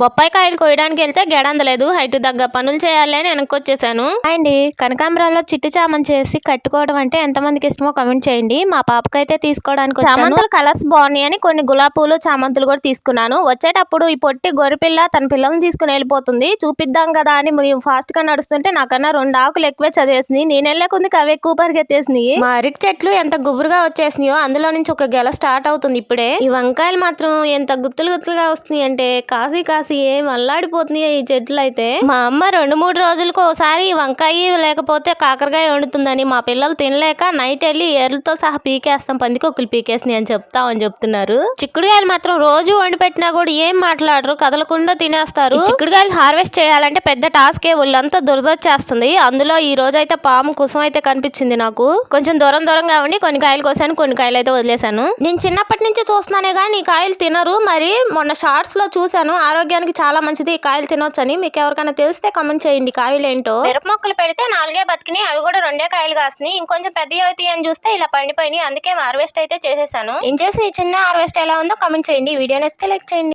బొప్పాయి కాయలు కోయడానికి వెళ్తే గెడందలేదు హైట్ తగ్గ పనులు చేయాలి అని వెనక్కి వచ్చేసాను అండి కనకాంబరాల్లో చిట్టి చామన్ చేసి కట్టుకోవడం అంటే ఎంతమందికి ఇష్టమో కమెంట్ చేయండి. మా పాపకైతే తీసుకోవడానికి చామంతులు కలర్స్ బాగున్నాయి అని కొన్ని గులాబీ పూలు చామంతులు కూడా తీసుకున్నాను. వచ్చేటప్పుడు ఈ పొట్టి గొర్రెపిల్ల తన పిల్లల్ని తీసుకుని వెళ్ళిపోతుంది. చూపిద్దాం కదా అని మేము ఫాస్ట్గా నడుస్తుంటే నాకన్నా రెండు ఆకులు ఎక్కువే చదివేసింది నేను వెళ్ళకుంది అవి ఎక్కువ పరిగెత్తేసినాయి. మా అరటి చెట్లు ఎంత గుబురుగా వచ్చేసినాయో అందులో నుంచి ఒక గెల స్టార్ట్ అవుతుంది ఇప్పుడే. ఈ వంకాయలు మాత్రం ఎంత గుత్తులు గుత్తులుగా వస్తున్నాయి అంటే కాసి కాసి ఏం అల్లాడిపోతున్నాయి ఈ చెట్లు అయితే మా అమ్మ రెండు మూడు రోజులకు ఒకసారి వంకాయ లేకపోతే కాకరకాయ వండుతుందని మా పిల్లలు తినలేక నైట్ వెళ్ళి ఎర్లతో సహా పీకేస్తాం పందికొక్కులు పీకేసినాయి అని చెప్తామని చెప్తున్నారు. చిక్కుడుకాయలు మాత్రం రోజు వండి పెట్టినా కూడా ఏం మాట్లాడరు కదలకుండా తినేస్తారు. చిక్కుడుకాయలు హార్వెస్ట్ చేయాలంటే పెద్ద టాస్కే ఒళ్ళంతా దురదొచ్చేస్తుంది. అందులో ఈ రోజు అయితే పాము కుసం అయితే కనిపించింది నాకు. కొంచెం దూరం దూరంగా ఉండి కొన్ని కాయలు కోసాను కొన్ని కాయలు అయితే వదిలేశాను. నేను చిన్నప్పటి నుంచి చూస్తున్నానే కానీ ఈ కాయలు తినరు. మరి మొన్న షార్ట్స్లో చూశాను ఆరోగ్యానికి చాలా మంచిది. ఈ కాయలు తినొచ్చని మీకు ఎవరికైనా తెలిస్తే కామెంట్ చేయండి. కాయలు ఏంటో మిరప మొక్కలు పెడితే నాలుగే బతికినాయి. అవి కూడా రెండే కాయలు కాస్తున్నాయి ఇంకొంచెం పెద్ద అవుతాయి అని చూస్తే ఇలా పండిపోయినాయి. అందుకే హార్వెస్ట్ అయితే చేసేసాను. ఏం చేసి ఈ చిన్న హార్వెస్ట్ ఎలా ఉందో కామెంట్ చేయండి. వీడియో నచ్చితే లైక్ చేయండి.